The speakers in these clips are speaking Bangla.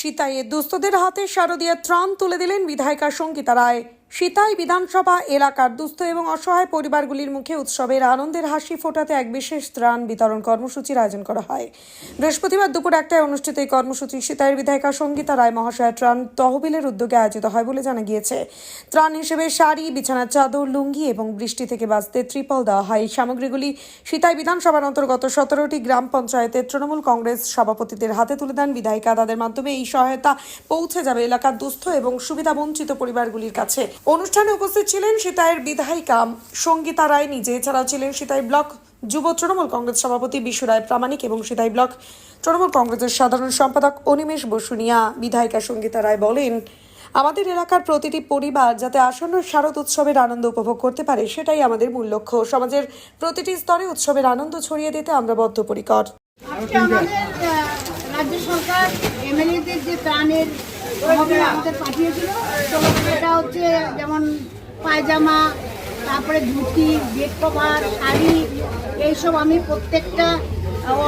সিতাইয়ে দুস্থদের হাতে শারদীয় ত্রাণ তুলে দিলেন বিধায়িকা সঙ্গীতা রায়। সিতাই বিধানসভা এলাকার দুস্থ এবং অসহায় পরিবারগুলির মুখে উৎসবের আনন্দের হাসি ফোটাতে এক বিশেষ ত্রাণ বিতরণ কর্মসূচির আয়োজন করা হয়। বৃহস্পতিবার দুপুর একটায় অনুষ্ঠিত এই কর্মসূচি সিতাইয়ের বিধায়িকা সঙ্গীতা রায় মহাশয়া ত্রাণ তহবিলের উদ্যোগে আয়োজিত হয় বলে জানা গিয়েছে। ত্রাণ হিসেবে শাড়ি, বিছানার চাদর, লুঙ্গি এবং বৃষ্টি থেকে বাঁচতে ত্রিপল দেওয়া হয়। এই সামগ্রীগুলি সিতাই বিধানসভার অন্তর্গত সতেরোটি গ্রাম পঞ্চায়েতের তৃণমূল কংগ্রেস সভাপতিদের হাতে তুলে দেন বিধায়িকা। তাদের মাধ্যমে এই সহায়তা পৌঁছে যাবে এলাকার দুস্থ এবং সুবিধাবঞ্চিত পরিবারগুলির কাছে। অনুষ্ঠানে উপস্থিত ছিলেন সিতাইয়ের বিধায়িকা সঙ্গীতা রায় নিজে। এছাড়াও ছিলেন সিতাই ব্লক যুব তৃণমূল কংগ্রেস সভাপতি বিশু রায় প্রামাণিক এবং সিতাই ব্লক তৃণমূল কংগ্রেসের সাধারণ সম্পাদক অনিমেষ বসুনিয়া বিধায়িকা সঙ্গীতা রায় বলেন, আমাদের এলাকার প্রতিটি পরিবার যাতে আসন্ন শারদ উৎসবের আনন্দ উপভোগ করতে পারে, সেটাই আমাদের মূল লক্ষ্য। সমাজের প্রতিটি স্তরে উৎসবের আনন্দ ছড়িয়ে দিতে আমরা বদ্ধপরিকর। রাজ্য সরকার এমএলএদের যে প্রাণের আমাদের পাঠিয়েছিল সেটা হচ্ছে যেমন পায়জামা, তারপরে ধুতি বেড কভার শাড়ি, এইসব আমি প্রত্যেকটা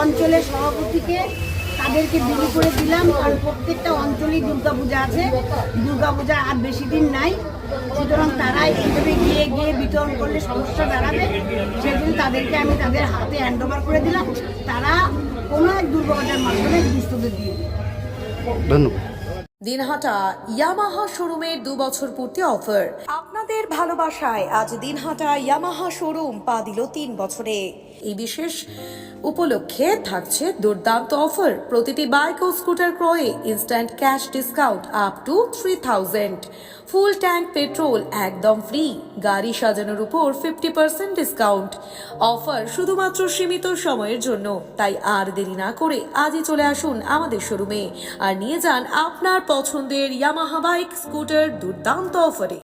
অঞ্চলের সভাপতিকে তাদেরকে বিলি করে দিলাম, কারণ প্রত্যেকটা অঞ্চলেই দুর্গাপূজা আছে। দুর্গাপূজা আর বেশি দিন নাই। সুতরাং তারা এইভাবে গিয়ে গিয়ে বিতরণ করলে সমস্যা দাঁড়াবে সেজন্য তাদেরকে আমি তাদের হাতে হ্যান্ড ওভার করে দিলাম। তারা কোনো এক দুর্গাপূজার মাধ্যমে দুস্থদের দিয়ে ধন্যবাদ। দিনহাটা ইয়ামাহা শোরুমের দু বছর পূর্তি অফার। আপনাদের ভালোবাসায় আজ দিনহাটা ইয়ামাহা শোরুম পা দিল তিন বছরে। এই বিশেষ উপলক্ষে থাকছে দুর্দান্ত অফার। প্রতিটি বাইক ও স্কুটার ক্রয়ে instant cash discount up to three thousand full tank petrol একদম ফ্রি গাড়ি সাজানোর উপর ফিফটি পার্সেন্ট ডিসকাউন্ট অফার শুধুমাত্র সীমিত সময়ের জন্য তাই আর দেরি না করে আজই চলে আসুন আমাদের শোরুমে। আর নিয়ে যান আপনার পছন্দের ইয়ামাহা বাইক স্কুটার দুর্দান্ত অফারে